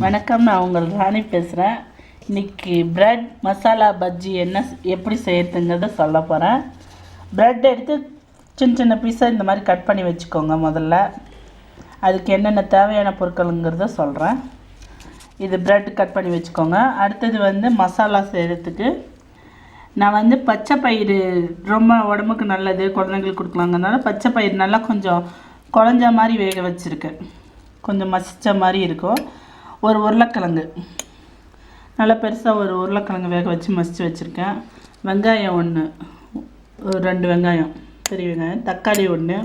வணக்கம் நான் உங்கள் ராணி பேசுகிறேன் இன்றைக்கி ப்ரெட் மசாலா பஜ்ஜி என்ன எப்படி செய்யறதுங்கிறத சொல்ல போகிறேன் ப்ரெட் எடுத்து சின்ன சின்ன பீஸாக இந்த மாதிரி கட் பண்ணி வச்சுக்கோங்க முதல்ல. அதுக்கு என்னென்ன தேவையான பொருட்களுங்கிறத சொல்கிறேன் இது ப்ரெட் கட் பண்ணி வச்சுக்கோங்க. அடுத்தது வந்து மசாலா செய்கிறதுக்கு நான் வந்து பச்சை பயிறு ரொம்ப உடம்புக்கு நல்லது குழந்தைங்களுக்கு கொடுக்கலாங்கிறதுனால பச்சை பயிறு நல்லா கொஞ்சம் குழஞ்ச மாதிரி வேக வச்சுருக்கேன். கொஞ்சம் மசித்த மாதிரி இருக்கும். ஒரு உருளைக்கிழங்கு. நல்லா பெருசாக ஒரு உருளைக்கிழங்கு வேக வச்சு மசித்து வச்சுருக்கேன். வெங்காயம் ஒன்று ஒரு ரெண்டு வெங்காயம் பெரிய வெங்காயம் தக்காளி ஒன்று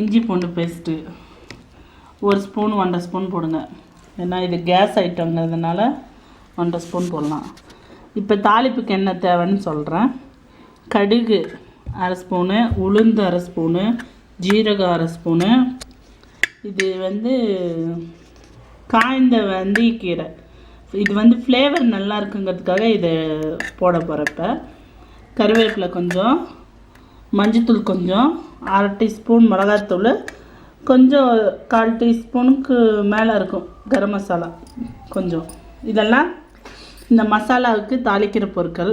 இஞ்சி பூண்டு பேஸ்ட்டு ஒரு ஸ்பூன் ஒன்றரை ஸ்பூன் போடுங்க. ஏன்னா இது கேஸ் ஐட்டங்கிறதுனால ஒன்றரை ஸ்பூன் போடலாம். இப்போ தாளிப்புக்கு என்ன தேவைன்னு சொல்கிறேன் கடுகு அரை ஸ்பூனு உளுந்து அரை ஸ்பூனு ஜீரகம் அரை ஸ்பூனு. இது வந்து காய்ந்த வெந்தயக்கீரை இது வந்து ஃப்ளேவர் நல்லா இருக்குங்கிறதுக்காக இதை போட போகிறப்ப கருவேப்பிலை கொஞ்சம் மஞ்சத்தூள் கொஞ்சம் அரை டீஸ்பூன் மிளகாத்தூள் கொஞ்சம் கால் டீஸ்பூனுக்கு மேலே இருக்கும் கரம் மசாலா கொஞ்சம். இதெல்லாம் இந்த மசாலாவுக்கு தாளிக்கிற பொருட்கள்.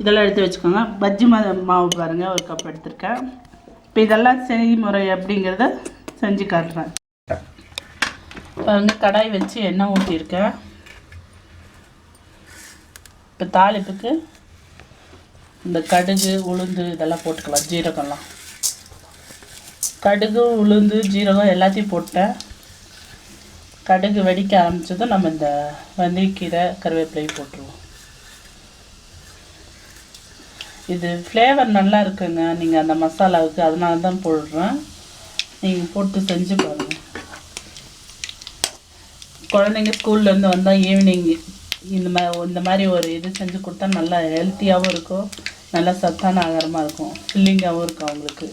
இதெல்லாம் எடுத்து வச்சுக்கோங்க. பஜ்ஜி மா மாவு பாருங்கள் ஒரு கப் எடுத்திருக்கேன். இப்போ இதெல்லாம் செய்முறை அப்படிங்கிறத செஞ்சு காட்டுறேன். இப்போ வந்து கடாய் வச்சு எண்ணெய் ஊற்றிருக்கேன் இப்போ தாளிப்புக்கு இந்த கடுகு உளுந்து இதெல்லாம் போட்டுக்கலாம் ஜீரகம்லாம். கடுகு உளுந்து ஜீரகம் எல்லாத்தையும் போட்டேன். கடுகு வெடிக்க ஆரம்பிச்சதும் நம்ம இந்த வெந்தயக்கீரை கருவேப்பிலையும் போட்டுருவோம். இது ஃப்ளேவர் நல்லா இருக்குங்க. நீங்கள் அந்த மசாலாவுக்கு அதனால தான் போடுறேன். நீங்கள் போட்டு செஞ்சு பாருங்கள் குழந்தைங்க ஸ்கூல்லேருந்து வந்தால் ஈவினிங் இந்த மாதிரி இந்த மாதிரி ஒரு இது செஞ்சு கொடுத்தா நல்லா ஹெல்த்தியாகவும் இருக்கும். நல்லா சத்தான ஆகாரமாக இருக்கும். ஃபில்லிங்காகவும் இருக்கும் அவங்களுக்கு.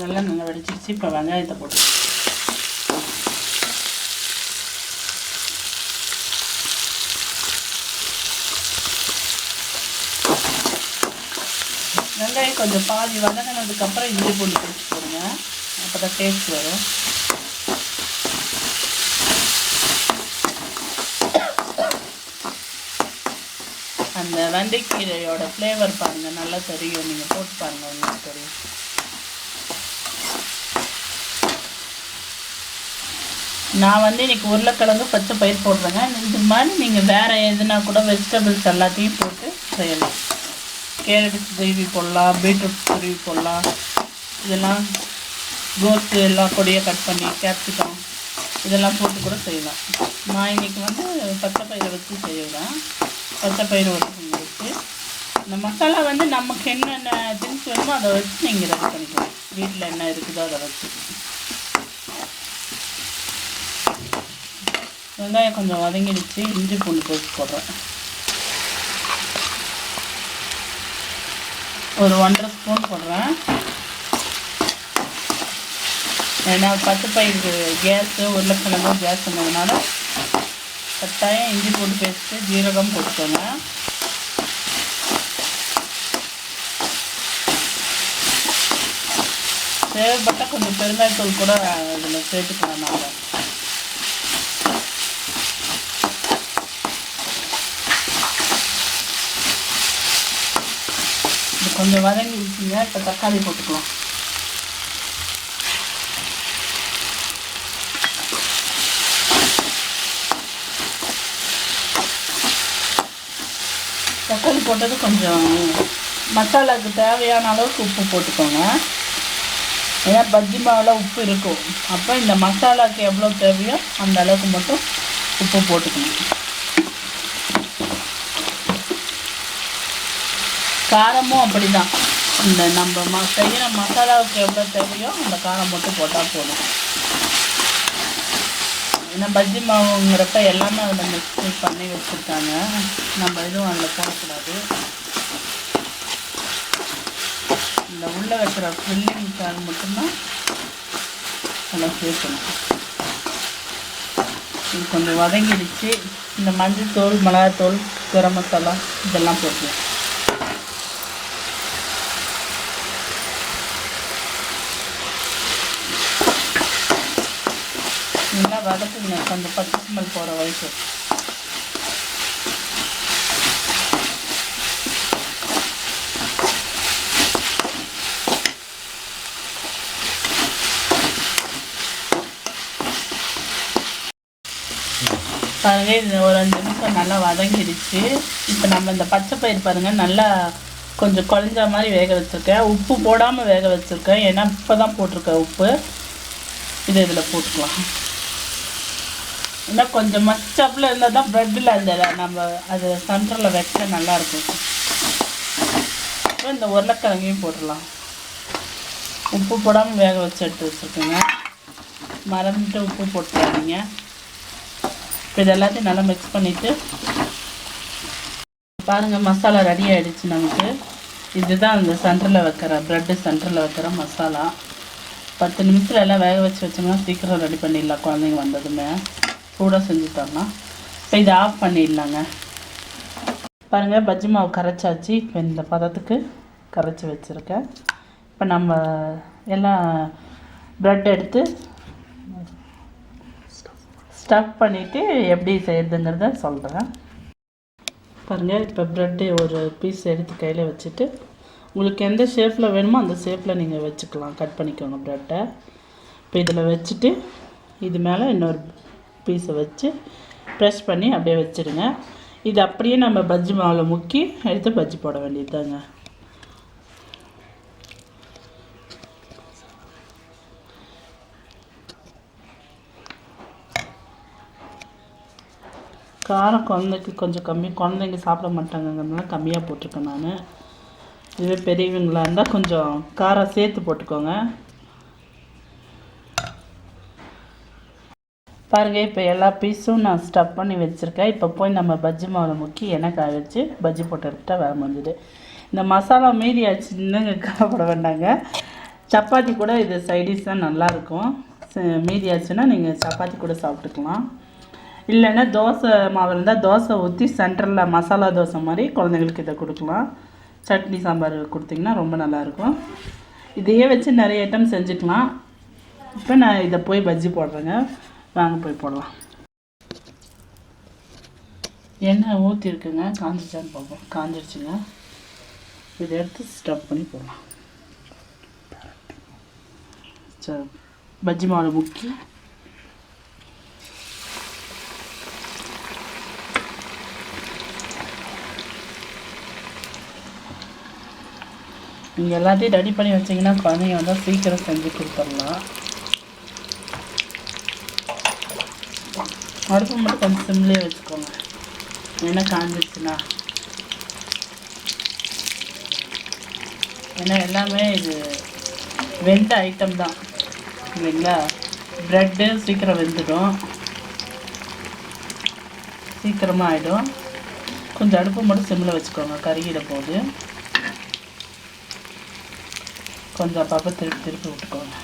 இதெல்லாம் நல்லா வெடிச்சிருச்சு. இப்போ வெங்காயத்தை போட்டு வெங்காயம் கொஞ்சம் பாதி வதங்கினதுக்கப்புறம் இஞ்சி பூண்டு பிடிச்சி போடுங்க. அப்போ தான் டேஸ்ட் வரும். அந்த வெண்டைக்கீரையோட ஃப்ளேவர் பாருங்கள் நல்லா தெரியும். நீங்கள் போட்டு பாருங்கள் உங்களுக்கு தெரியும். நான் வந்து இன்றைக்கி உருளைக்கிழங்கு பச்சை பயிர் போடுறேங்க. இது மாதிரி நீங்கள் வேறு எதுனா கூட வெஜிடபிள்ஸ் எல்லாத்தையும் போட்டு செய்யலாம். கேரட் கிரேவி போடலாம் பீட்ரூட் துருவி போடலாம். இதெல்லாம் கோஸு எல்லாம் கொடியை கட் பண்ணி கேப்சிகம் இதெல்லாம் போட்டு கூட செய்யலாம். நான் இன்றைக்கி வந்து பச்சை பயிரை வச்சு செய்யலாம் பச்சை பயிர் வச்சு வச்சு இந்த மசாலா வந்து நமக்கு என்னென்ன திங்ஸ் வேணுமோ அதை வச்சு நீங்கள் ரெடி பண்ணிக்கலாம். வீட்டில் என்ன இருக்குதோ அதை வச்சு. வெங்காயம் கொஞ்சம் வதங்கிடுச்சு இஞ்சி பூண்டு பேஸ்ட் போடுறேன். ஒரு ஒன்றரை ஸ்பூன் போடுறேன். ஏன்னா பத்து பயிருக்கு கேஸு உருளைக்கிழங்கு கேஸ் இருந்ததுனால கட்டாயம் இஞ்சி பூண்டு பேஸ்ட்டு ஜீரகம் போட்டுக்கோங்க. தேவைப்பட்டால் கொஞ்சம் பெருங்காயத்தூள் கூட இதில் சேர்த்துக்கலாம் நாங்கள் கொஞ்சம் வதங்கிடுச்சுங்க இப்போ தக்காளி போட்டுக்கலாம். தக்காளி போட்டது கொஞ்சம் மசாலாவுக்கு தேவையான அளவுக்கு உப்பு போட்டுக்கோங்க. ஏன்னா பஜ்ஜி மாவில் உப்பு இருக்கும். அப்போ இந்த மசாலாவுக்கு எவ்வளோ தேவையோ அந்த அளவுக்கு மட்டும் உப்பு போட்டுக்கணும். காரமும் அப்படி தான் இந்த நம்ம ம செய்கிற மசாலாவுக்கு எவ்வளோ தேவையோ அந்த காரம் மட்டும் போட்டால் போதும். ஏன்னா பஜ்ஜி மாவுங்கிறப்ப எல்லாமே அதில் மிக்ஸ் பண்ணி வச்சுருக்காங்க. நம்ம எதுவும் அதில் போடக்கூடாது. இந்த உள்ளே வைக்கிற ஃபில்லிங்க்காக மட்டும்தான் நல்லா சேர்க்கணும் இது கொஞ்சம் வதங்கிடுச்சு. இந்த மஞ்சள் தூள் மிளகாத்தூள் கரம் மசாலா இதெல்லாம் போட்டுருவோம் நல்லா வதக்குங்க கொஞ்சம் பச்சை ஸ்மெல் போகிற வரைக்கும் பாருங்க இது ஒரு அஞ்சு நிமிஷம் நல்லா வதங்கிடுச்சு இப்போ நம்ம இந்த பச்சை பயிர் பாருங்க நல்லா கொஞ்சம் குழஞ்ச மாதிரி வேக வச்சுருக்கேன். உப்பு போடாமல் வேக வச்சுருக்கேன். ஏன்னா இப்போ தான் போட்டிருக்கேன் உப்பு. இது இதில் போட்டுக்கலாம். இன்னும் கொஞ்சம் மச்சப்பில் இருந்தால் தான் ப்ரெட்டில் அந்த நம்ம அது சென்டரில் வைக்க நல்லாயிருக்கும் அப்புறம் இந்த உருளைக்கிழங்கையும் போட்டுடலாம். உப்பு போடாமல் வேக வச்சு எடுத்து வச்சுருக்கோங்க. மறந்துட்டு உப்பு போட்டுறாதீங்க. இப்போ இது எல்லாத்தையும் நல்லா மிக்ஸ் பண்ணிவிட்டு பாருங்கள் மசாலா ரெடி ஆகிடுச்சு நமக்கு. இதுதான் அந்த சென்டரில் வைக்கிற ப்ரெட்டு சென்டரில் வைக்கிற மசாலா. பத்து நிமிஷத்தில் எல்லாம் வேக வச்சு வச்சோம்னா சீக்கிரம் ரெடி பண்ணிடலாம் குழந்தைங்க வந்ததுமே. கூட செஞ்சு தரலாம் இப்போ இதை ஆஃப் பண்ணிடலாங்க. பாருங்கள் பஜ்ஜி மாவு கரைச்சாச்சு. இப்போ இந்த பதத்துக்கு கரைச்சி வச்சுருக்கேன். இப்போ நம்ம எல்லாம் ப்ரெட் எடுத்து ஸ்டஃப் பண்ணிவிட்டு எப்படி செய்கிறதுங்கிறத சொல்கிறேன் பாருங்கள் இப்போ ப்ரெட்டு ஒரு பீஸ் எடுத்து கையில் வச்சுட்டு உங்களுக்கு எந்த ஷேப்பில் வேணுமோ அந்த ஷேப்பில் நீங்கள் வச்சுக்கலாம். கட் பண்ணிக்கோங்க ப்ரெட்டை இப்போ இதில் வச்சுட்டு இது மேலே இன்னொரு பீஸை வச்சு ப்ரெஷ் பண்ணி அப்படியே வச்சுடுங்க இது அப்படியே நம்ம பஜ்ஜி மாவில் முக்கி எடுத்து பஜ்ஜி போட வேண்டியதுதாங்க. காரம் குழந்தைக்கு கொஞ்சம் கம்மி குழந்தைங்க சாப்பிட மாட்டாங்கங்கிறதுனால கம்மியாக போட்டிருக்கேன் நான். இதுவே பெரியவங்களா இருந்தால் கொஞ்சம் காரம் சேர்த்து போட்டுக்கோங்க. பாருங்கள் இப்போ எல்லா பீஸும் நான் ஸ்டப் பண்ணி வச்சுருக்கேன். இப்போ போய் நம்ம பஜ்ஜி மாவில் முக்கி எண்ணெய் காய வச்சு பஜ்ஜி போட்டு எடுத்துட்டா வேலை முடிஞ்சுது. இந்த மசாலா மீதி ஆச்சுன்னு கவலைப்பட வேண்டாங்க. சப்பாத்தி கூட இது சைடிஷ் தான் நல்லாயிருக்கும் மீதி ஆச்சுன்னா நீங்கள் சப்பாத்தி கூட சாப்பிட்டுக்கலாம். இல்லைன்னா தோசை மாவு இருந்தால் தோசை ஊற்றி சென்டரில் மசாலா தோசை மாதிரி குழந்தைங்களுக்கு இதை கொடுக்கலாம். சட்னி சாம்பார் கொடுத்திங்கன்னா ரொம்ப நல்லாயிருக்கும் இதையே வச்சு நிறைய ஐட்டம் செஞ்சுக்கலாம். இப்போ நான் இதை போய் பஜ்ஜி போடுறேங்க. வாங்க போய் போடலாம். எண்ணெய் ஊற்றிருக்குங்க காஞ்சிச்சான்னு பார்ப்போம். காஞ்சிருச்சுங்க. இதை எடுத்து ஸ்டப் பண்ணி போடலாம். சரி. பஜ்ஜி மாவு முக்கி. நீங்கள் எல்லாத்தையும் ரெடி பண்ணி வச்சிங்கன்னா குழந்தைங்க வந்தால் சீக்கிரம் செஞ்சு கொடுத்துடலாம். அடுப்பு மட்டும் கொஞ்சம் சிம்லேயே வச்சுக்கோங்க. ஏன்னா காஞ்சிச்சுன்னா ஏன்னா எல்லாமே இது வெந்த ஐட்டம் தான். இல்லைங்களா? ப்ரெட்டு சீக்கிரம் வெந்துடும். சீக்கிரமாக ஆகிடும் கொஞ்சம் அடுப்பு மட்டும் சிம்மில் வச்சுக்கோங்க கருகிட போகுது கொஞ்சம் அப்பப்போ திருப்பி திருப்பி விட்டுக்கோங்க.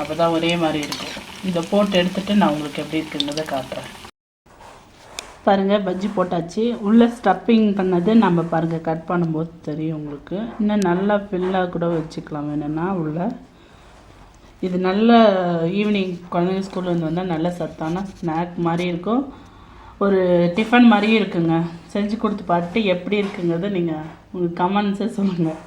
அப்போ தான் ஒரே மாதிரி இருக்கும். இதை போட்டு எடுத்துகிட்டு நான் உங்களுக்கு எப்படி இருக்குன்றதை காட்டுறேன். பாருங்கள் பஜ்ஜி போட்டாச்சு. உள்ளே ஸ்டப்பிங் பண்ணது நம்ம பாருங்கள் கட் பண்ணும்போது தெரியும் உங்களுக்கு. இன்னும் நல்லா ஃபில்லாக கூட வச்சுக்கலாம் வேணும்னா உள்ள. இது நல்ல ஈவினிங் குழந்தைங்க ஸ்கூல்லேருந்து வந்தால் நல்ல சத்தான ஸ்நாக் மாதிரி இருக்கும். ஒரு டிஃபன் மாதிரியும் இருக்குங்க. செஞ்சு கொடுத்து பார்த்துட்டு எப்படி இருக்குங்கிறத நீங்கள் உங்கள் கமெண்ட்ஸை சொல்லுங்கள்